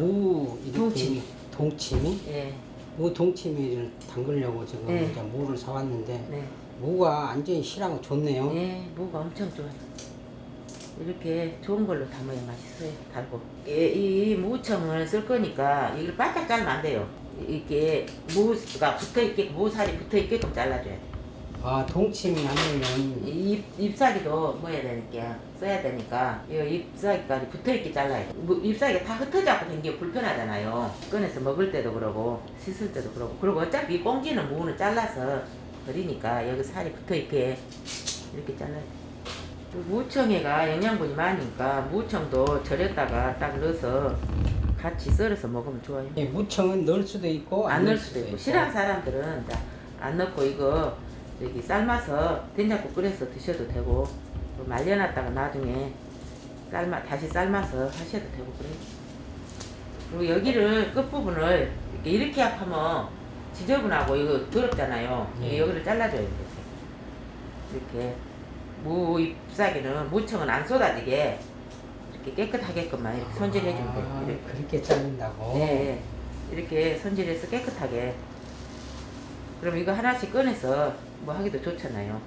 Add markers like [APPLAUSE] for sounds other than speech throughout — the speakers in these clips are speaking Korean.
무 이렇게 동치미. 동치미? 예, 무 동치미를 담그려고 지금 네. 이제 무를 사왔는데 네. 무가 완전히 실하고 좋네요. 예, 무가 엄청 좋아요. 이렇게 좋은 걸로 담아야 맛있어요. 달고. 예, 이, 이 무청을 쓸 거니까 이걸 바짝 자르면 안 돼요. 이렇게 무가 붙어 있게 무살이 붙어 있게끔 잘라줘야 돼. 아 동치미 하면 이 잎, 잎사귀도 뭐 해야 되니까 써야 되니까 이 잎사귀까지 붙어 있게 잘라야 돼. 뭐 잎사귀가 다 흩어져고 댕기면 불편하잖아요. 꺼내서 먹을 때도 그러고 씻을 때도 그러고 그리고 어차피 이 꽁지는 무는 잘라서 버리니까 여기 살이 붙어 있게 이렇게 잘라야 돼. 그 무청에가 영양분이 많으니까 무청도 절였다가 딱 넣어서 같이 썰어서 먹으면 좋아요. 이 무청은 넣을 수도 있고 안 넣을 수도 있고 싫어하는 사람들은 안 넣고 이거 여기 삶아서 된장국 끓여서 드셔도 되고 또 말려놨다가 나중에 삶아 다시 삶아서 하셔도 되고 그래요. 그리고 여기를 끝부분을 이렇게 이렇게 하면 지저분하고 이거 더럽잖아요. 예. 여기를 잘라줘야 돼요. 이렇게 무 잎사귀는 무청은 안 쏟아지게 이렇게 깨끗하게끔만 이렇게 손질해 주면 돼요. 아, 이렇게. 그렇게 자른다고. 네, 이렇게 손질해서 깨끗하게. 그럼 이거 하나씩 꺼내서 뭐 하기도 좋잖아요.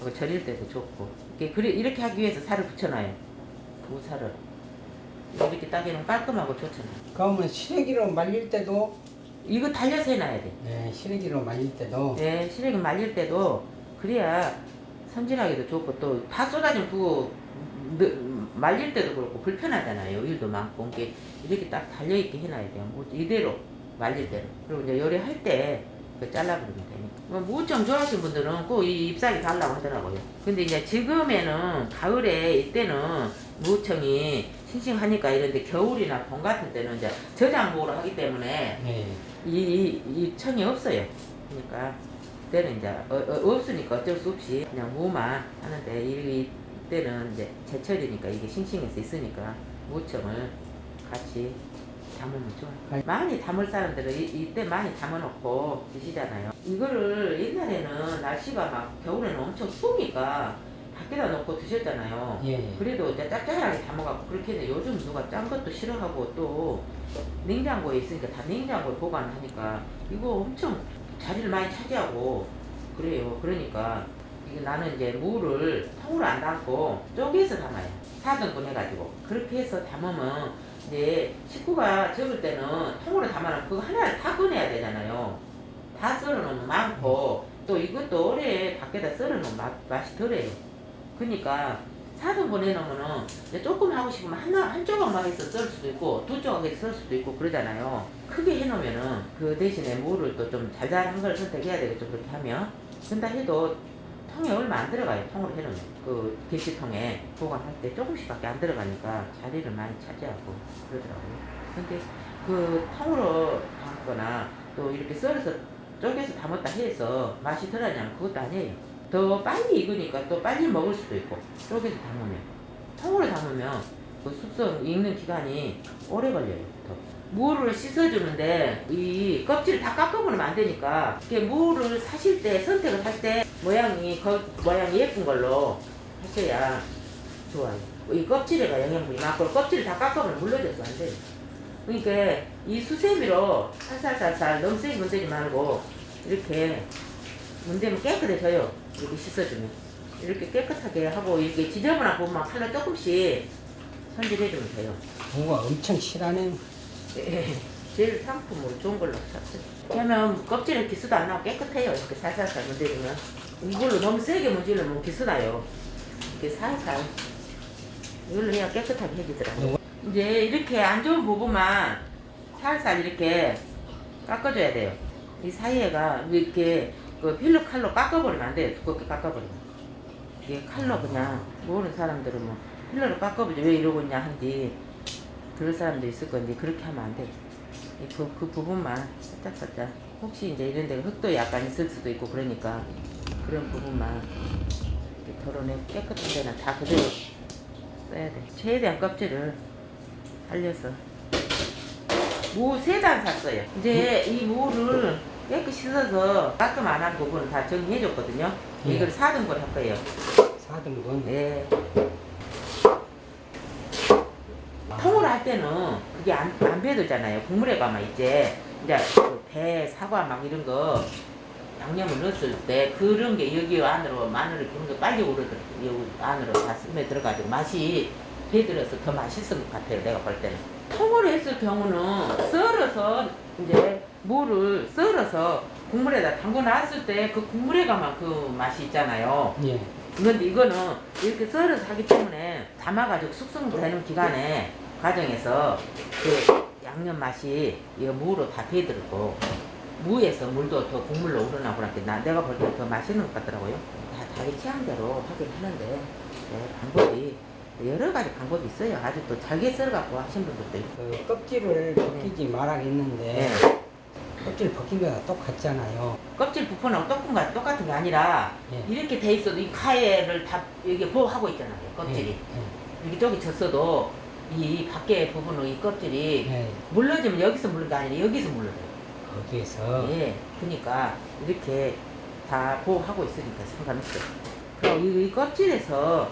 이거 절일 때도 좋고. 이렇게 이렇게 하기 위해서 살을 붙여놔요. 무살을. 이렇게 따기는 깔끔하고 좋잖아요. 그러면 시래기로 말릴 때도 이거 달려서 해놔야 돼. 네, 시래기로 말릴 때도 네, 시래기 말릴 때도 그래야 손질하기도 좋고 또다 쏟아지면 그거 느- 말릴 때도 그렇고 불편하잖아요. 일도 많고 이게 이렇게 딱 달려 있게 해놔야 돼요. 뭐 이대로 말릴 대로. 그리고 이제 요리할 때 그 잘라버리면 되니까. 뭐 무청 좋아하시는 분들은 꼭 이 잎사귀 달라고 하더라고요. 근데 이제 지금에는 가을에 이때는 무청이 싱싱하니까 이런데 겨울이나 봄 같은 때는 이제 저장무로 하기 때문에 네. 이, 이, 이 청이 없어요. 그러니까 그때는 이제 어, 어, 없으니까 어쩔 수 없이 그냥 무만 하는데 이, 이때는 이제 제철이니까 이게 싱싱해서 있으니까 무청을 같이 담으면 좋아요. 많이 담을 사람들은 이, 이때 많이 담아놓고 드시잖아요. 이거를 옛날에는 날씨가 막 겨울에는 엄청 추우니까 밖에다 놓고 드셨잖아요. 예. 그래도 이제 짭짤하게 담아갖고 그렇게 했는데 요즘 누가 짠 것도 싫어하고 또 냉장고에 있으니까 다 냉장고에 보관하니까 이거 엄청 자리를 많이 차지하고 그래요. 그러니까 이게 나는 이제 무를 통으로 안 담고 쪼개서 담아요. 4등분 해가지고 그렇게 해서 담으면 이제 식구가 적을 때는 통으로 담아놓으면 그거 하나를 다 꺼내야 되잖아요. 다 썰어놓으면 많고 또 이것도 오래 밖에다 썰어놓으면 맛, 맛이 덜해요. 그러니까 4등분 해놓으면은 이제 조금 하고 싶으면 하나, 한 조각만 해서 썰 수도 있고 두 조각 해서 썰 수도 있고 그러잖아요. 크게 해놓으면은 그 대신에 무를 또좀 잘잘한 걸 선택해야 되겠죠. 그렇게 하면. 근다 해도 통에 얼마 안 들어가요. 통으로 해놓으면. 그 김치통에 보관할 때 조금씩밖에 안 들어가니까 자리를 많이 차지하고 그러더라고요. 근데 그 통으로 담거나 또 이렇게 썰어서 쪼개서 담았다 해서 맛이 덜하냐면 그것도 아니에요. 더 빨리 익으니까 또 빨리 먹을 수도 있고 쪼개서 담으면 통으로 담으면 그 숙성 익는 기간이 오래 걸려요. 더. 무를 씻어주는데 이 껍질을 다 깎아버리면 안 되니까 이렇게 무를 사실 때 선택을 할 때 모양이 거, 모양이 예쁜 걸로 하셔야 좋아요. 이 껍질에가 영양분이 많고 껍질을 다 깎아버리면 물러져서 안 돼요. 그러니까 이 수세미로 살살살살 너무 세게 문대지 말고 이렇게 문대면 깨끗해져요. 이렇게 씻어주면 이렇게 깨끗하게 하고 이렇게 지저분한 부분만 칼로 조금씩 손질해주면 돼요. 무가 엄청 실하네. 예, 제일 상품으로 좋은 걸로 샀어요. 그러면 껍질에 기스도 안 나고 깨끗해요. 이렇게 살살살 문대주면 이걸로 너무 세게 문지르면 기스 나요. 이렇게 살살 이걸로 해야 깨끗하게 해지더라고요. 이제 이렇게 안 좋은 부분만 살살 이렇게 깎아줘야 돼요. 이 사이에가 이렇게 그 필러 칼로 깎아버리면 안 돼요. 두껍게 깎아버리면. 이게 칼로 그냥 모르는 사람들은 뭐 필러로 깎아보지 왜 이러고 있냐 한디 그럴 사람도 있을 건데 그렇게 하면 안 돼. 이 그, 그 부분만 살짝살짝 혹시 이제 이런 데가 흙도 약간 있을 수도 있고 그러니까 그런 부분만 이렇게 덜어내고 깨끗한 데는 다 그대로 써야 돼. 최대한 껍질을 살려서 무 세 단 샀어요. 이제 이 무를 깨끗이 씻어서 깔끔 안 한 부분은 다 정리해줬거든요. 예. 이걸 4등분 할 거예요. 4등분. 네. 통으로 할 때는 그게 안, 안 배들잖아요. 국물에 가면 이제 이제 그 배, 사과 막 이런 거 양념을 넣었을 때 그런 게 여기 안으로 마늘을 그런 게 빨리 오르더라고요. 여기 안으로 다 스며 들어가지고 맛이 배들어서 더 맛있을 것 같아요. 내가 볼 때는. 통으로 했을 경우는 썰어서 이제 무를 썰어서 국물에다 담궈 놨을 때 그 국물에 가면 그 맛이 있잖아요. 예. 근데 이거는 이렇게 썰어서 하기 때문에 담아가지고 숙성되는 기간에 과정에서 그 양념 맛이 이 무로 다 배들고 무에서 물도 더 국물로 우러나고 그런데 나 내가 볼 때 더 맛있는 것 같더라고요. 다 자기 취향대로 하긴 하는데 네, 방법이 여러 가지 방법이 있어요. 아주 또 잘게 썰어갖고 하신 분들도 있고. 그 껍질을 벗기지 말아야겠는데 네. 껍질 벗긴 거랑 똑같잖아요. 껍질 부분하고 똑같은 거 똑같은 게 아니라 예. 이렇게 돼 있어도 이 카에를 다 여기 보호하고 있잖아요. 껍질이. 예. 이렇게 저기 졌어도 이 밖에 부분의 이 껍질이 예. 예. 물러지면 여기서 물는 게 아니라 여기서 물러져요. 거기에서 예. 그러니까 이렇게 다 보호하고 있으니까 상관없어요. 그리고 이, 이 껍질에서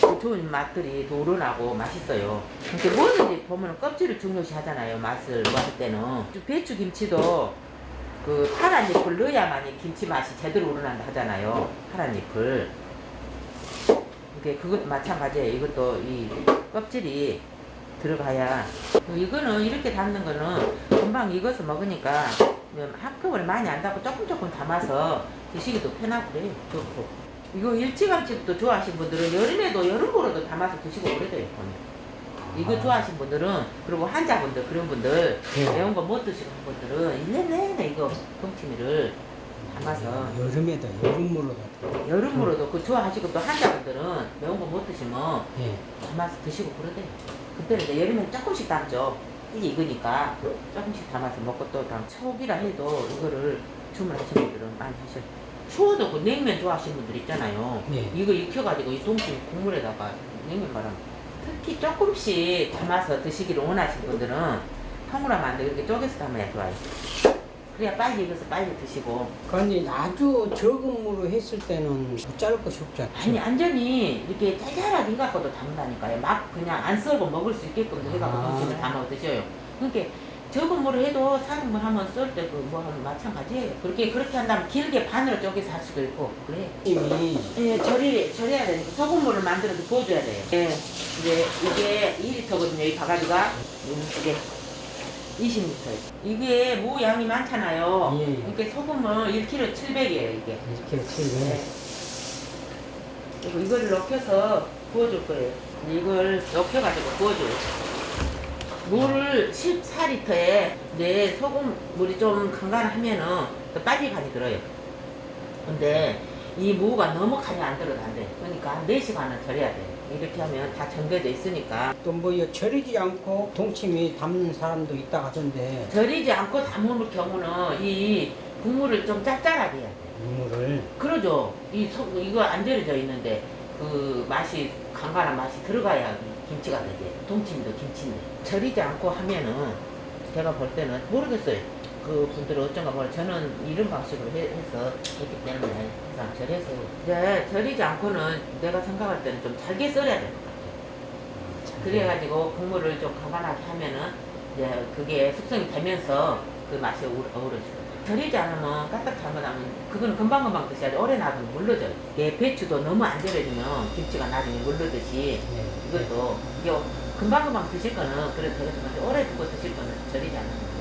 그 좋은 맛들이 더 우러나고 맛있어요. 근데 뭐든지 보면 껍질을 중요시 하잖아요. 맛을 뭐할 때는. 배추 김치도 그 파란 잎을 넣어야만 이 김치 맛이 제대로 우러난다 하잖아요. 파란 잎을. 이게 그것도 마찬가지예요. 이것도 이 껍질이 들어가야. 이거는 이렇게 담는 거는 금방 익어서 먹으니까 그냥 한꺼번에 많이 안 담고 조금 조금 담아서 드시기도 편하고 그래요. 좋고. 이거 일찌감치도 좋아하시는 분들은 여름에도 여름으로도 담아서 드시고 그래도요. 이거 좋아하시는 분들은 그리고 환자분들 그런 분들 네. 매운 거 못 드시는 분들은 1년 내내 이거 동치미를 담아서 여름에도 여름으로 여름으로도 그 좋아하시고 또 환자분들은 매운 거 못 드시면 예. 담아서 드시고 그러대요. 그때는 이제 여름에 조금씩 담죠. 이게 익으니까 조금씩 담아서 먹고 또 담. 초기라 해도 이거를 주문하시는 분들은 많이 하셔요. 추워도 그 냉면 좋아하시는 분들 있잖아요. 네. 이거 익혀가지고 이 동치 국물에다가 냉면 말아 특히 조금씩 담아서 드시기를 원하시는 분들은 통으로 하면 안 돼. 이렇게 쪼개서 담아야 좋아요. 그래야 빨리 익어서 빨리 드시고. 그런데 아주 적은 물로 했을 때는 자를 것이 없잖아요. 아니 완전히 이렇게 짤짤하게 해갖고도 담는다니까요. 막 그냥 안 썰고 먹을 수 있게끔 해갖고 아. 동치미를 담아 드셔요. 그러니까 적은 물을 해도 사는 물 하면 썰 때 그 뭐 하면 마찬가지예요. 그렇게 그렇게 한다면 길게 반으로 쪼개서 할 수도 있고 그래. 이미 예, 절이 절여야 되니까 소금물을 만들어서 부어줘야 돼요. 예, 이제 이게 2리터거든요. 이 바가지가 이게 20리터. 이게 무 양이 많잖아요. 예. 이렇게 소금을 1kg 700이에요. 이게. 이렇게 네. 그리고 이거를 넣혀서 부어줄 거예요. 이걸 넣혀가지고 부어줘요. 물을 14리터에 내 소금 물이 좀 간간하면은 더 빨리 간이 들어요. 근데 이 무가 너무 간이 안 들어도 안 돼. 그러니까 한 4시간은 절여야 돼. 이렇게 하면 다 정겨져 있으니까 또 뭐 절이지 않고 동치미 담는 사람도 있다 하던데 절이지 않고 담을 경우는 이 국물을 좀 짭짤하게 해야 돼. 국물을 그러죠. 이 소, 이거 안 절여져 있는데 그 맛이 간간한 맛이 들어가야 김치가 되지. 동치미도 김치인데 절이지 않고 하면은 제가 볼 때는 모르겠어요. 그 분들은 어쩐가 몰라. 저는 이런 방식으로 해, 서 했기 때문에 항상 절여서. 이제 절이지 않고는 내가 생각할 때는 좀 잘게 썰어야 될 것 같아요. 그래가지고 국물을 좀 간간하게 하면은 이제 그게 숙성이 되면서 그 맛이 어우- 어우러지고. 절이지 않으면 거 나면 그거는 금방금방 드셔야 돼. 오래 놔두면 물러져요. 얘 배추도 너무 안 절여지면 김치가 나중에 물러듯이 네. 이것도 이게 금방금방 드실 거는 그래도 되겠지만 오래 두고 드실 거는 절이지 않으면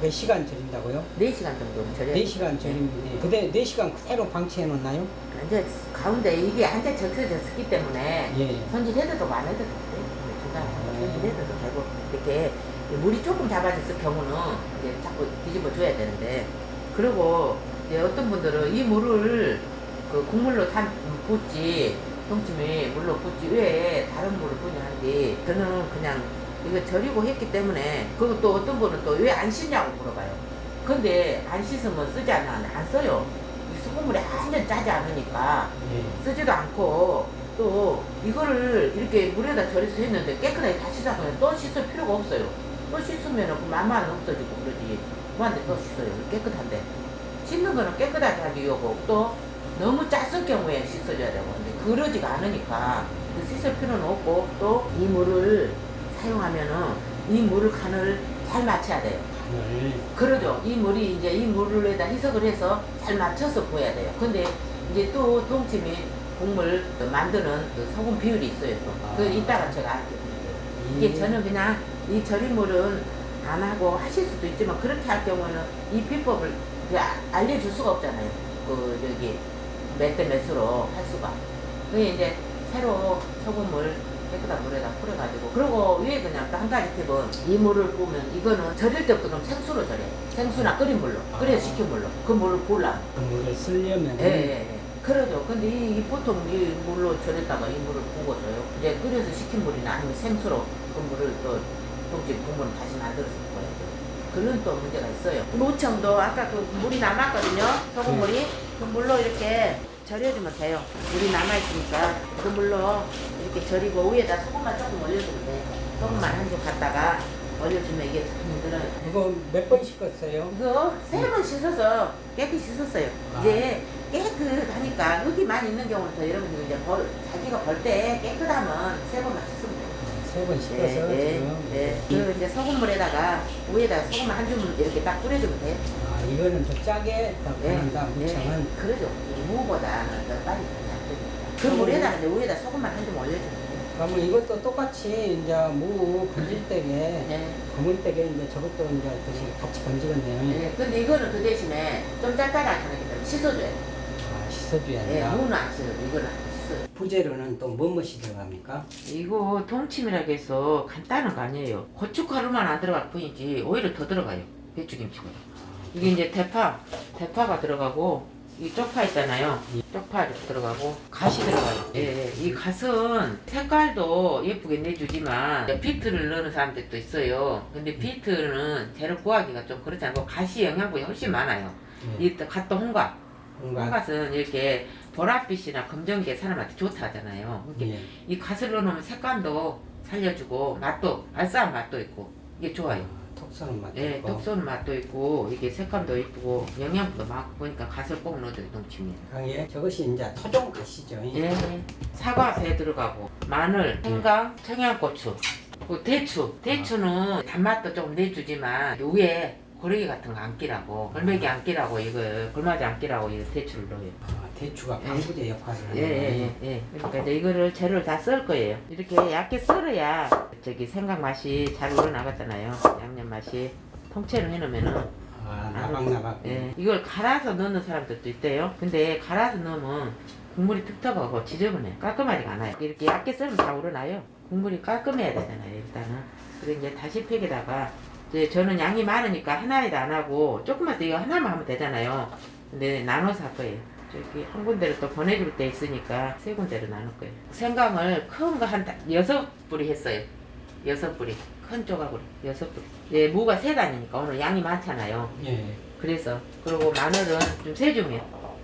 몇 시간 절인다고요? 4시간 정도 절여야 네 시간 절이면 그대 네 시간 그대로 방치해 놓나요? 이제 가운데 이게 완전 적셔졌기 때문에 예. 손질해도 더 많이 해도 돼. 중간에 손질해도 되고 이렇게 물이 조금 잡아졌을 경우는 이제 자꾸 뒤집어 줘야 되는데 그리고 이제 어떤 분들은 이 물을 그 국물로 담 붓지 동치미 물로 붓지 왜 다른 물을 붓냐 하는데 저는 그냥 이거 절이고 했기 때문에 그리고 또 어떤 분은 또 왜 안 씻냐고 물어봐요. 근데 안 씻으면 쓰지 않아 안 써요. 이 수돗물이 완전 짜지 않으니까 예. 쓰지도 않고 또 이거를 이렇게 물에다 절여서 했는데 깨끗하게 다 씻어서 또 씻을 필요가 없어요. 또 씻으면 그 맛만 없어지고 그러지. 그만데 또 씻어요. 깨끗한데. 씻는 거는 깨끗하게 하기 위하고 또 너무 짰을 경우에 씻어줘야 되고 근데 그러지가 않으니까 그 씻을 필요는 없고 또 이 물을 사용하면은 이 물을 간을 잘 맞춰야 돼요. 간을 그러죠. 이 물이 이제 이 물에다 희석을 해서 잘 맞춰서 부어야 돼요. 근데 이제 또 동치미 국물 만드는 그 소금 비율이 있어요. 또. 그 아. 이따가 제가 알려드릴게요. 이게 저는 그냥 이 절임물은 안 하고 하실 수도 있지만 그렇게 할 경우는 이 비법을 아- 알려줄 수가 없잖아요. 그 여기 몇 대 몇으로 할 수가. 그게 이제 새로 소금을 깨끗한 물에다 뿌려가지고 그리고 위에 그냥 또 한 가지 팁은 이 물을 보면 이거는 절일 때부터 그럼 생수로 절여요. 생수나 끓인 물로. 끓여 아. 식힌 물로. 그 물을 보려면. 그 물을 쓰려면 예, 예, 예. 그러죠. 근데 이, 이 보통 이 물로 절였다가 이 물을 부어서요. 이제 끓여서 식힌 물이나 아니면 생수로 그 물을 또 동지 국물을 다시 만들어서 부어야죠. 그런 또 문제가 있어요. 무청도 아까 그 물이 남았거든요. 소금물이 그 물로 이렇게 절여주면 돼요. 물이 남아있으니까 그 물로 이렇게 절이고 위에다 소금만 조금 올려주면 돼요. 소금만 한 줄 갖다가 올려주면 이게 참 힘들어요. 이거 몇 번 씻었어요? 이거 세 번 씻어서 깨끗이 씻었어요. 아. 이제 깨끗하니까 흙이만 있는 경우는 더 여러분들 이제 벌, 자기가 벌 때 깨끗하면 세 번만 씻으면 돼요. 세 번 씻어서 네, 지금 네. 그 이제 소금물에다가 위에다가 소금 한줌 이렇게 딱 뿌려주면 돼요. 아 이거는 더 짜게 더 변한다 무청은 그러죠. 무보다는 더 빨리 잘됩니다. 그 물에다가 이제 위에다 소금만 한줌 올려주면 돼요. 그러면 이것도 똑같이 이제 무 건질 때게 네. 검을 때게 이제 저것도 이제 다시 같이 건지겠네요. 네. 근데 이거는 그 대신에 좀 짭짤하게 하기 때문에 씻어줘야 돼요. 아 씻어줘야 네, 된다. 무는 안 씻어도 이거는 안 씻어요. 부재료는 또 뭐뭇이 들어갑니까? 이거 동치미라고 해서 간단한 거 아니에요. 고춧가루만 안 들어갈 뿐이지 오히려 더 들어가요. 배추김치가. 이게 이제 대파, 대파가 들어가고 이 쪽파 있잖아요. 쪽파 이렇게 들어가고 갓이 들어가요. 예, 예. 이 갓은 색깔도 예쁘게 내주지만 비트를 넣는 사람들도 있어요. 근데 비트는 재료 구하기가 좀 그렇지 않고 갓이 영양분이 훨씬 많아요. 예. 이 갓도 홍각. 뭔가 홍갓은 이렇게 보랏빛이나 검정게 사람한테 좋다 하잖아요. 그러니까 예. 이 갓을 넣어놓으면 색감도 살려주고 맛도 알싸한 맛도 있고 이게 좋아요. 쏘는 맛도 예, 있고. 떡 쏘는 맛도 있고 이게 색감도 이쁘고 영양분도 많고 그러니까 갓을 꼭 넣어줘요 동치미. 강에 저것이 이제 토종 가시죠. 예, 사과 배 들어가고 마늘, 생강, 청양고추, 그 대추. 대추는 단맛도 좀 내주지만 위에 고래기 같은 거 안 끼라고 골메기 안 끼라고 이거 골마지 안 끼라고 이 대추를 넣어요. 아, 대추가 방부제 역할을 하는 예, 예, 예, 예. 그러니까 이제 이거를 재료를 다 썰 거예요. 이렇게 얇게 썰어야 저기 생강 맛이 잘 우러나갔잖아요. 양념 맛이 통째로 해놓으면은 아, 나박나박. 예. 이걸 갈아서 넣는 사람들도 있대요. 근데 갈아서 넣으면 국물이 텁텁하고 지저분해. 깔끔하지가 않아요. 이렇게 얇게 썰면 다 우러나요. 국물이 깔끔해야 되잖아요. 일단은. 그리고 이제 다시 팩에다가 이제 저는 양이 많으니까 하나에도 안 하고 조금만 더 이거 하나만 하면 되잖아요. 근데 나눠서 할 거예요. 저기 한 군데를 또 보내줄 때 있으니까 세 군데로 나눌 거예요. 생강을 큰 거 한 여섯 뿌리 했어요. 여섯 뿌리. 큰 조각으로 여섯 뿌리. 예, 무가 세 단이니까 오늘 양이 많잖아요. 예. 그래서 그리고 마늘은 좀 세 줌이요.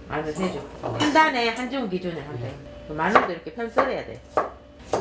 마늘 세 줌. 한 단에 한 줌 기준에 한 대. 그 마늘도 이렇게 편 썰어야 돼.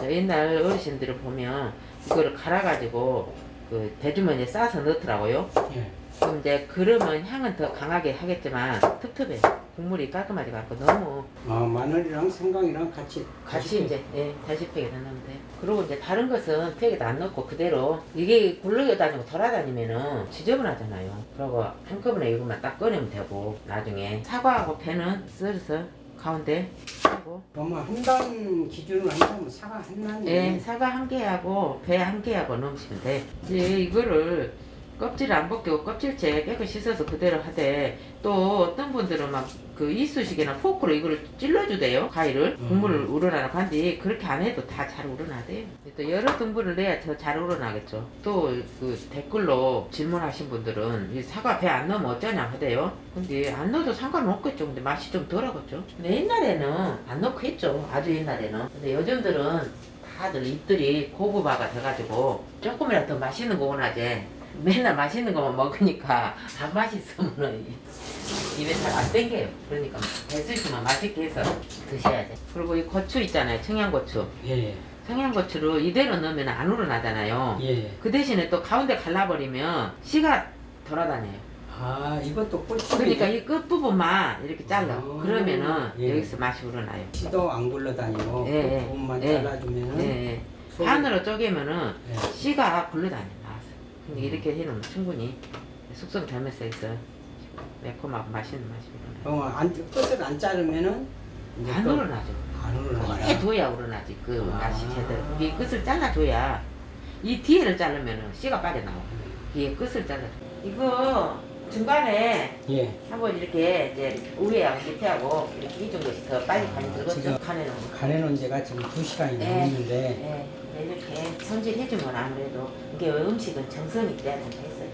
옛날 어르신들을 보면 이거를 갈아가지고 그 대주머니에 싸서 넣더라고요. 예. 그럼 이제 그러면 향은 더 강하게 하겠지만 텁텁해. 국물이 깔끔하지가 않고 너무 아, 마늘이랑 생강이랑 같이 같이 이제 예, 다시 넣으면 돼. 그리고 이제 다른 것은 팩에다 안 넣고 그대로 이게 굴러겨 다니고 돌아다니면은 지저분하잖아요. 그리고 한꺼번에 이것만 딱 꺼내면 되고 나중에 사과하고 배는 썰어서 가운데 하고 그러면 한단 기준으로 한다면 사과 한 단이 예, 사과 한 개하고 배 한 개하고 넣으시면 돼. 이제 이거를 껍질을 안 벗기고 껍질째 깨끗이 씻어서 그대로 하되 또 어떤 분들은 막 그 이쑤시개나 포크로 이거를 찔러주대요 가위를 음. 국물을 우러나라고 하는데 그렇게 안 해도 다 잘 우러나대요. 또 여러 등분을 내야 더 잘 우러나겠죠. 또 그 댓글로 질문하신 분들은 이 사과 배 안 넣으면 어쩌냐 하대요. 근데 안 넣어도 상관없겠죠. 근데 맛이 좀 덜하겠죠. 근데 옛날에는 안 넣고 했죠. 아주 옛날에는. 근데 요즘들은 다들 입들이 고구마가 돼가지고 조금이라도 더 맛있는 거 원하지 맨날 맛있는 것만 먹으니까 안 맛있으면 입에 잘 안 땡겨요 그러니까 배수있으면 맛있게 해서 드셔야 돼 그리고 이 고추 있잖아요 청양고추 예. 청양고추를 이대로 넣으면 안 우러나잖아요 예. 그 대신에 또 가운데 갈라버리면 씨가 돌아다녀요 아, 이것도 꿀팁이 그러니까 이 끝부분만 이렇게 잘라 아, 그러면은 예. 여기서 맛이 우러나요 씨도 안 굴러다니고 예, 예. 그 부분만 예. 잘라주면은 예, 예. 반으로 쪼개면은 예. 씨가 굴러다녀 아, 근데 이렇게 해놓으면 충분히 숙성 되면서 있어 매콤하고 맛있는 맛입니다. 어, 안, 끝을 안 자르면은 이제 안 또 우러나죠. 안 우러나요. 해둬야 우러나지 그 아. 맛이 제대로. 이 끝을 잘라줘야 이 뒤에를 자르면은 씨가 빠져나와. 뒤에 끝을 잘라. 이거 중간에 예. 한번 이렇게 이제 위에하고 밑에하고 이렇게 이 정도씩 더 빨리 간이. 지금 간에는. 간해놓은 지가 지금 2시간이 네. 넘었는데 예, 이렇게 손질해주면 아무래도 이게 음식은 정성이 된다 했어요.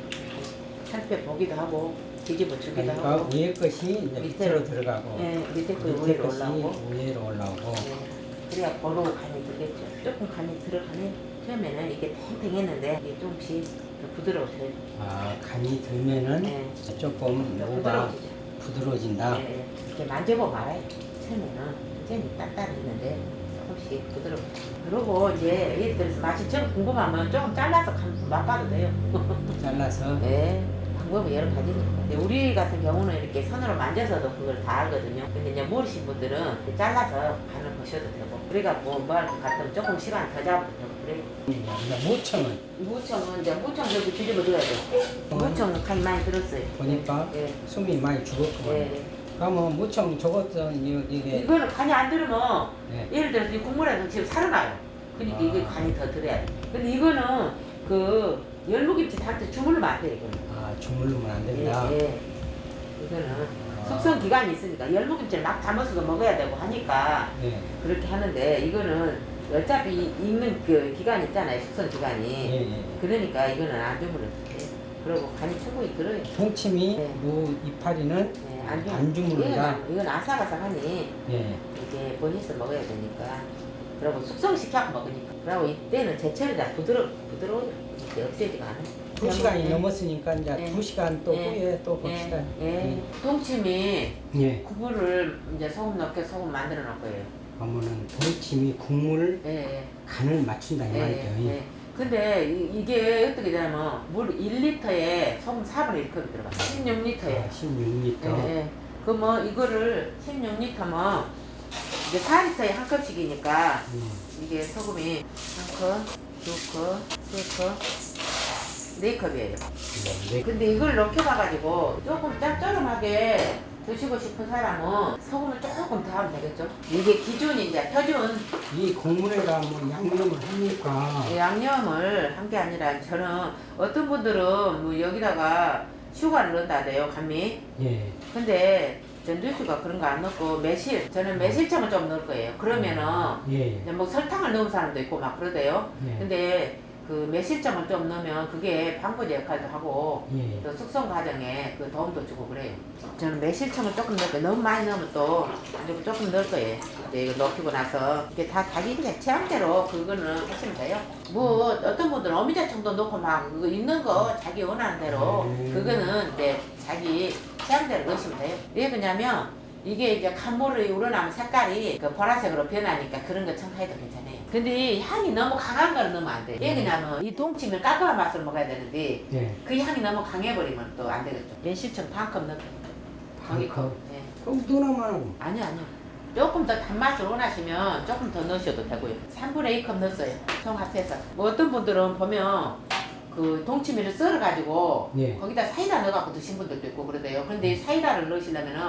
살펴보기도 하고 뒤집어 주기도 그러니까 하고 위에 것이 이제 밑으로 들어가고 예, 밑에 그 밑에 위로 것이 올라오고 위로 올라오고 예, 그래야 고루 간이 들겠죠. 조금 간이 들어가네. 처음에는 이게 탱탱했는데 이게 조금씩 더 부드러워져요. 아, 간이 들면은 예, 조금 더 뭐가 부드러워지죠. 부드러워진다. 예, 예. 이렇게 만져보면 알아요. 처음에는 굉장히 딱딱했는데 조금씩 부드러워. 그리고 이제 예를 들어서 맛이 좀 궁금하면 조금 잘라서 간- 맛봐도 돼요. [LAUGHS] 잘라서 네, 방법이 여러 가지니까. 근데 우리 같은 경우는 이렇게 손으로 만져서도 그걸 다 알거든요. 근데 이제 모르신 분들은 이렇게 잘라서 간을 보셔도 되고. 그래갖고 뭐할 것 같으면 조금 시간 더 잡아도 되고. 그래. 이제 무청은 무청은 이제 무청 저기 뒤집어 줘야 돼. 무청은 간이 많이 들었어요. 보니까 예. 숨이 많이 죽었구만. 예. 그러면 무청 저것도 이- 이게 이거는 간이 안 들으면 예. 예를 들어서 이 국물에서 지금 살아나요. 그러니까 이게 아. 간이 더 들어야 돼. 근데 이거는 그 열무김치 탈때 주물르면 안 돼, 이거는. 아 주물르면 안 된다. 예, 예. 이거는 아. 숙성 기간이 있으니까 열무김치를 막 담아서도 먹어야 되고 하니까 예. 그렇게 하는데 이거는 어차피 익는 그 기간 있잖아요 숙성 기간이 예, 예. 그러니까 이거는 안 주물러도 돼 그리고 간이 충분히 들어요 통치미 네. 무 이파리는 네, 안 주물 안 주물른다. 이건, 이건 아삭아삭하니 예. 이게 bon해서 먹어야 되니까 그리고 숙성시켜서 먹으니까 그리고 이때는 제철이다 부드러, 부드러워요 이게 없애지가 않아 두 시간이 예. 넘었으니까 이제 예. 두 시간 또 예. 후에 또 봅시다. 예, 예. 동치미 예. 국물을 이제 소금 넣게 소금 만들어 놓을 거예요. 그러면은 동치미 국물 예, 간을 맞춘다 이 예, 말이죠. 예, 예. 근데 이, 게 어떻게 되냐면 물 1리터에 소금 4분의 1컵이 들어가. 16리터에. 16리터. 예, 예. 그뭐 이거를 16리터면 이제 4리터에 한 컵씩이니까 예. 이게 소금이 한 컵, 두 컵, 세 컵, 네 컵이에요. 네. 근데 이걸 넣게 봐가지고 조금 짭조름하게 드시고 싶은 사람은 소금을 조금 더 하면 되겠죠. 이게 기준이 이제 표준 이 국물에다 뭐 양념을 합니까? 양념을 한 게 아니라 저는 어떤 분들은 뭐 여기다가 슈가를 넣는다대요 감미. 예. 근데 전두수가 그런 거 안 넣고 매실 저는 매실청을 좀 넣을 거예요. 그러면은 예. 뭐 설탕을 넣은 사람도 있고 막 그러대요. 예. 근데 그 매실청을 좀 넣으면 그게 방부제 역할도 하고 예. 또 숙성 과정에 그 도움도 주고 그래요. 저는 매실청을 조금 넣을 거예요. 너무 많이 넣으면 또 조금, 조금 넣을 거예요. 이제 이거 넣고 나서 이게 다 자기 그냥 취향대로 그거는 하시면 돼요. 뭐 어떤 분들은 어미자청도 넣고 막 그거 있는 거 자기 원하는 대로 음. 그거는 이제 자기 취향대로 넣으시면 돼요. 왜 그러냐면 이게 이제 간물이 우러나면 색깔이 그 보라색으로 변하니까 그런 거 첨가해도 괜찮아요. 근데 이 향이 너무 강한 걸 넣으면 안 돼. 왜 그러냐면 이 동치미를 깔끔한 맛으로 먹어야 되는데 예. 그 향이 너무 강해버리면 또 안 되겠죠. 매실청 반컵 넣고. 반 컵? 네. 그럼 누나만 하고. 아니요, 아니요. 조금 더 단맛을 원하시면 조금 더 넣으셔도 되고요. 3분의 2컵 넣었어요. 총 합해서. 뭐 어떤 분들은 보면 그 동치미를 썰어가지고 예. 거기다 사이다 넣어갖고 드신 분들도 있고 그러대요. 근데 이 사이다를 넣으시려면은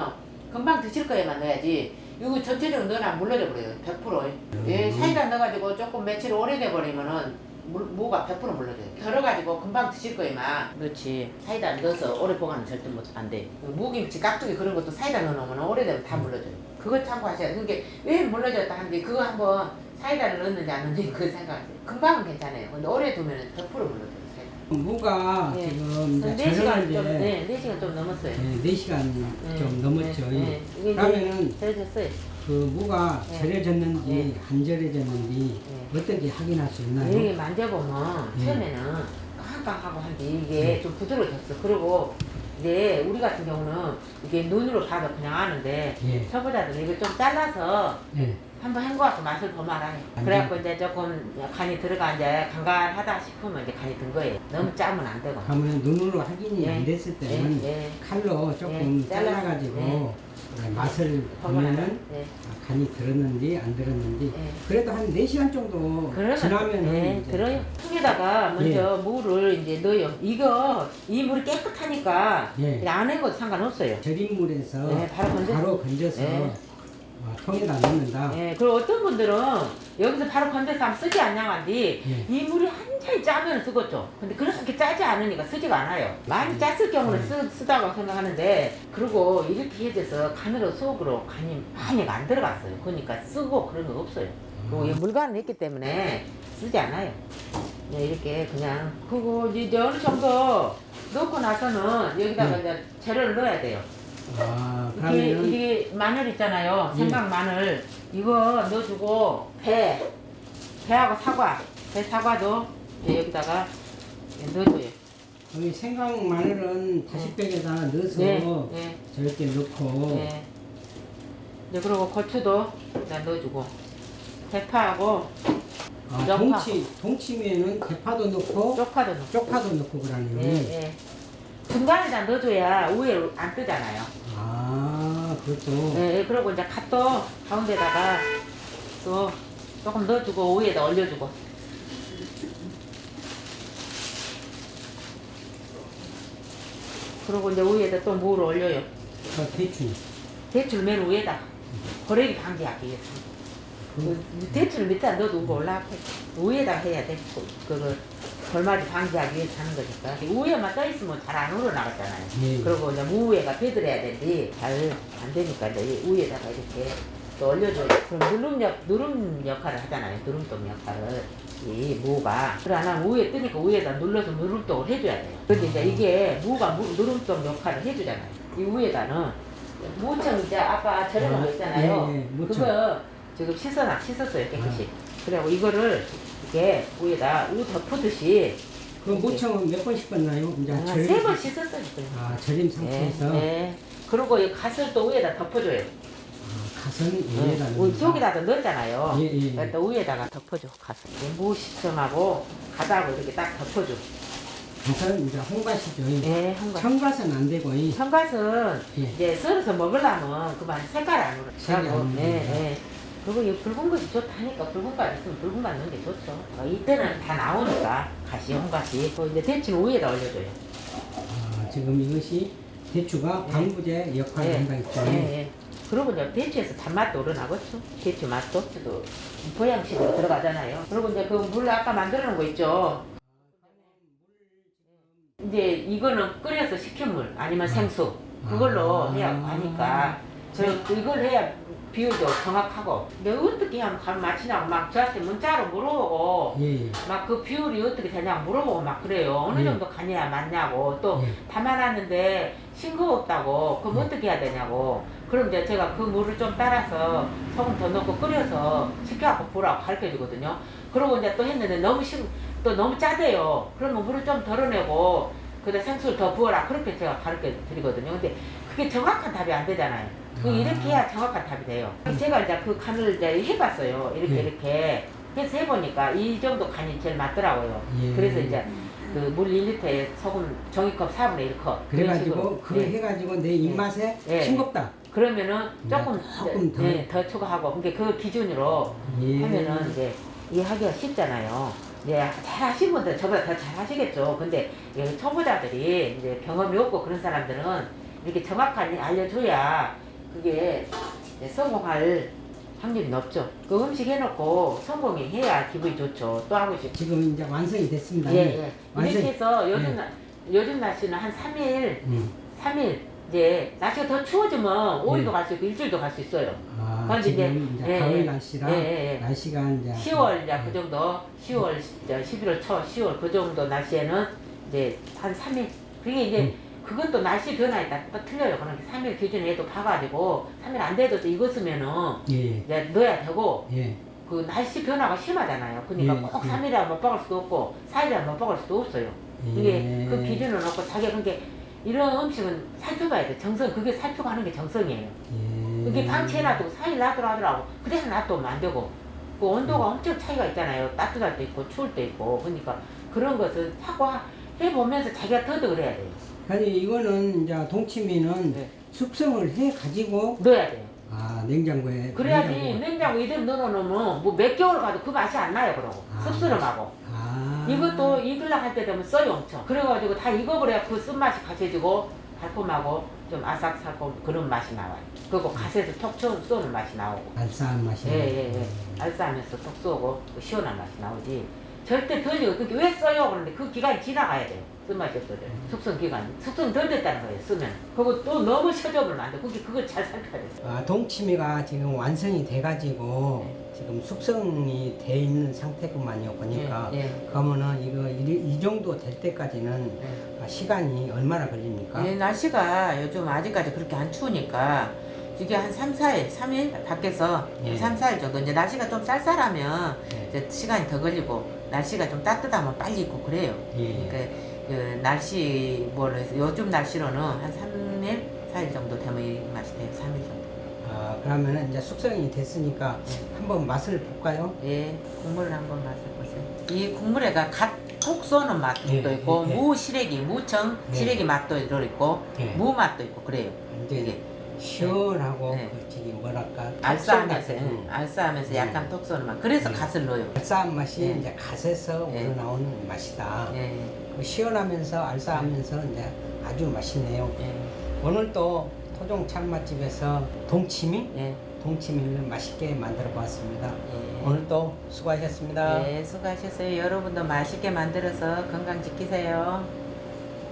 금방 드실 거에만 넣어야지. 이거 전체적으로 넣으면 물러져 버려요. 100%. 예, 사이다 넣어가지고 조금 며칠 오래돼 버리면은 물, 무가 100% 물러져요. 덜어가지고 금방 드실 거에만. 그렇지. 사이다 넣어서 오래 보관은 절대 못, 안 돼. 무김치, 깍두기 그런 것도 사이다 넣어놓으면 오래되면 다 물러져요. 그거 참고하셔야 돼요. 그게 왜 물러졌다 하는데 그거 한번 사이다를 넣었는지 안 넣었는지 그 생각하세요. 금방은 괜찮아요. 근데 오래 두면 100% 물러져요. 무가 예. 지금 이제 4시간 절여질 좀, 때 네, 4시간 좀 넘었어요. 네, 4시간 좀 넘었죠. 네, 네. 이게 그러면은 이제 절졌어요. 그 무가 네. 절여졌는지 네. 안 절여졌는지 어떻게 확인할 수 있나요? 이렇게 만져보면 예. 처음에는 깡깡하고 한데 이게 좀 부드러워졌어. 그리고 이제 우리 같은 경우는 이게 눈으로 봐도 그냥 아는데 예. 저보다도 이거 좀 잘라서 예. 한번 헹궈갖고 맛을 보말하네. 그래갖고 이제 조금 간이 들어가 이제 간간하다 싶으면 이제 간이 든 거예요. 너무 짜면 안 되고. 그러면 눈으로 확인이 예. 안 됐을 때는 예, 예. 칼로 조금 예, 잘라가지고 예. 네, 맛을. 보면은 예. 아, 간이 들었는지 안 들었는지 예. 그래도 한 4시간 정도 그러면 지나면은 예, 이제 들어요. 통에다가 먼저 물을 이제 넣어요. 이거 이 물이 깨끗하니까 예. 안 헹궈도 상관없어요. 절인 물에서 예, 바로 건져서. 바로 건져서 예. 어, 통에다 넣는다. 예, 그리고 어떤 분들은 여기서 바로 하면 쓰지 않냐간디 예. 이 물이 한참 짜면 쓰겠죠. 근데 그렇게 짜지 않으니까 쓰지가 않아요. 많이 짰을 경우는 쓰, 쓰다고 생각하는데 그리고 이렇게 해줘서 간으로 속으로 간이 많이 안 들어갔어요. 그러니까 쓰고 그런 거 없어요. 그리고 이 물간을 했기 때문에 쓰지 않아요. 네, 이렇게 그냥 그리고 이제 어느 정도 넣고 나서는 여기다가 네. 이제 재료를 넣어야 돼요. 아, 이게, 그러면은 이게 마늘 있잖아요. 예. 생강 마늘. 이거 넣어주고, 배. 배하고 사과. 배 사과도 이제 여기다가 넣어줘요. 여기 생강 마늘은 다시팩에다 넣어서 네. 네. 저렇게 넣고 네. 이제 그리고 고추도 일단 넣어주고. 대파하고 아, 양파. 동치 동치미에는 대파도 넣고 쪽파도 넣고. 쪽파도 넣고 그러네요. 예, 예. 중간에다 넣어줘야 위에 안 뜨잖아요. 아, 그것도 예, 예. 그리고 이제 갓도 가운데다가 또 조금 넣어주고 위에다 올려주고. 그리고 이제 위에다 또 물을 올려요. 어, 대충 대출 맨 위에다. 고래기 방지하기 위해서. 그 대출 밑에 위로 올라가고 위에다 해야 돼. 그, 그 돌맞이 방지하기 위해서 하는 거니까. 위에만 떠 있으면 잘 안 우러나갔잖아요. 예. 그리고 이제 무에가 배들어야 되는데 잘 안 되니까 이제 이 위에다가 이렇게 또 올려줘요. 그럼 누름 역 누름 역할을 하잖아요. 누름동 역할을 이 무가 그러나 위에 뜨니까 위에다 눌러서 누름동을 해줘야 돼요. 근데 이제 이게 무가 무, 누름동 역할을 해주잖아요. 이 위에다는 무청 이제 아까 저렴한 거 있잖아요. 예, 예. 그거 지금 씻어놔 씻었어요 깨끗이. 그리고 이거를 이렇게 위에다 우 덮어듯이 그 모청은 몇번 씻었나요? 이제 아, 절임 세번 씻었어요. 그냥. 아, 절임 상태에서 네, 네. 그리고 이 갓을 또 위에다 덮어줘요. 아, 갓은 위에다 네. 넣는다. 속에다가 넣었잖아요. 예, 예. 그러니까 또 위에다가 덮어줘. 갓을. 무시청하고 갓하고 이렇게 딱 덮어줘. 갓은 이제 홍갓이죠. 네, 한가. 청갓은 안 되고 이 청갓은 예. 이제 썰어서 먹으려면 그만 색깔 안 오르. 색이 안 네, 오르니까. 네. 그리고 이 붉은 것이 좋다니까 붉은 거 있으면 붉은 거 넣는 게 좋죠. 어, 이때는 다 나오니까 갓이 홍갓이. 또 이제 대추는 위에다 올려줘요. 아, 지금 이것이 대추가 예. 방부제 역할을 한다 했죠. 예, 예. 그리고 이제 대추에서 단맛도 우러나겠죠. 대추 맛도. 또 보양식으로 들어가잖아요. 그리고 이제 그 물 아까 만들어 놓은 거 있죠. 이제 이거는 끓여서 식힌 물 아니면 생수 그걸로 아. 해야 하니까 저 이걸 해야 비율도 정확하고 근데 어떻게 하면 감 맞히냐고 막 저한테 문자로 물어보고 예, 예. 막막그 비율이 어떻게 되냐고 물어보고 막 그래요. 어느 예. 정도 간이야 맞냐고. 또 예. 담아놨는데 싱거웠다고. 그럼 음. 어떻게 해야 되냐고. 그럼 이제 제가 그 물을 좀 따라서 소금 더 넣고 끓여서 식혀갖고 부라고 가르쳐 주거든요. 그러고 이제 또 했는데 너무 싱, 또 너무 짜대요. 그러면 물을 좀 덜어내고 그다 생수를 더 부어라. 그렇게 제가 가르쳐 드리거든요. 근데 그게 정확한 답이 안 되잖아요 그 아. 이렇게 해야 정확한 답이 돼요 제가 이제 그 간을 이제 해봤어요 이렇게 예. 이렇게 해서 해보니까 이 정도 간이 제일 맞더라고요 예. 그래서 이제 그 물 1리터에 소금 종이컵 4분의 1컵 그래가지고 그거 해가지고 내 입맛에 예. 싱겁다. 그러면은 조금 조금 더. 네, 더 추가하고 그러니까 그 기준으로 예. 하면은 이제 이해하기가 쉽잖아요. 예, 잘 하신 분들 저보다 더 잘 하시겠죠. 근데 여기 초보자들이 이제 경험이 없고 그런 사람들은 이렇게 정확하게 알려줘야 그게 성공할 확률이 높죠. 그 음식 해놓고 성공이 해야 기분이 좋죠. 또 하고 싶고. 지금 이제 완성이 됐습니다. 예, 예. 완전- 이렇게 해서 요즘, 예. 날 요즘 날씨는 한 3일, 음. 3일, 이제 날씨가 더 추워지면 5일도 예. 갈수 있고 일주일도 갈 수 있어요. 아, 그런데 지금 이제- 이제 예, 가을 예. 날씨라 예, 예, 예. 날씨가 이제 10월 이제 예. 그 정도, 10월, 이제 11월 초, 10월 그 정도 날씨에는 이제 한 3일. 그게 이제 음. 그것도 날씨 변화에 따라 또 틀려요. 그러니까 3일 기준에 얘도 봐가지고 3일 안 돼도 또 익었으면은 예, 이제 넣어야 되고 예. 그 날씨 변화가 심하잖아요. 그러니까 예, 꼭 예. 3일이라 못 박을 수도 없고 4일이라 못 박을 수도 없어요. 이게 예. 그 기준을 놓고 자기가 그게 이런 음식은 살펴봐야 돼. 정성 그게 살펴가는 게 정성이에요. 예. 이게 음. 방치해 놔두고 4일 놔두라 하더라고. 그래서 놔두면 안 되고. 그 온도가 엄청 차이가 있잖아요. 따뜻할 때 있고 추울 때 있고. 그러니까 그런 것을 하고 해보면서 자기가 터득을 해야 돼요. 아니 이거는 이제 동치미는 네. 숙성을 해 가지고 넣어야 돼요. 아 냉장고에. 그래야지 냉장고. 냉장고 이대로 넣어놓으면 뭐 몇 개월 가도 그 맛이 안 나요 그러고. 아, 씁쓸하고. 아. 이것도 익으려 할때 되면 써요 엄청. 그래가지고 다 익어버려야 그 쓴맛이 가져지고 달콤하고 좀 아삭살콤 그런 맛이 나와요. 그리고 갓에서 톡 쳐- 쏘는 맛이 나오고. 알싸한 맛이 예예예. 알싸하면서 톡 쏘고 그 시원한 맛이 나오지. 절대 덜 익어. 그게 왜 써요? 그런데 그 기간이 지나가야 돼요 없어져요 숙성 기간 숙성 덜 됐다는 거예요 쓰면 그리고 또 너무 쳐져버리면 안돼 그게 그걸 잘 살펴야 돼요 아, 동치미가 지금 완성이 돼가지고 지금 숙성이 돼 있는 상태구만요. 보니까 예, 예. 그러면은 이거 이, 이 정도 될 때까지는 예. 아, 시간이 얼마나 걸립니까? 예, 날씨가 요즘 아직까지 그렇게 안 추우니까 이게 한 3, 4일, 3일 밖에서 예. 3, 4일 정도 이제 날씨가 좀 쌀쌀하면 예. 이제 시간이 더 걸리고 날씨가 좀 따뜻하면 빨리 익고 그래요. 예. 그러니까 그 날씨 뭐를 해서 요즘 날씨로는 한 3일, 4일 정도 되면 이 맛이 돼요. 3일 정도. 아, 그러면은 이제 숙성이 됐으니까 한번 맛을 볼까요? 예, 국물을 한번 맛을 보세요. 이 국물에가 갓톡 쏘는 맛도 예, 있고 예, 예. 무 시래기, 무청 예. 시래기 맛도 들어있고 예. 무 맛도 있고 그래요. 이제 이게 시원하고 네. 그 저기 뭐랄까 알싸하면서 쏘는, 응, 알싸하면서 약간 음. 톡 쏘는 맛. 그래서 음. 갓을 넣어요. 알싸한 맛이 예. 이제 갓에서 예. 우러나오는 맛이다. 예, 그 시원하면서 알싸하면서 이제 아주 맛있네요. 예, 오늘 또 토종 찰맛집에서 동치미, 예, 동치미를 맛있게 만들어 보았습니다. 예. 오늘 또 수고하셨습니다. 예, 수고하셨어요. 여러분도 맛있게 만들어서 건강 지키세요.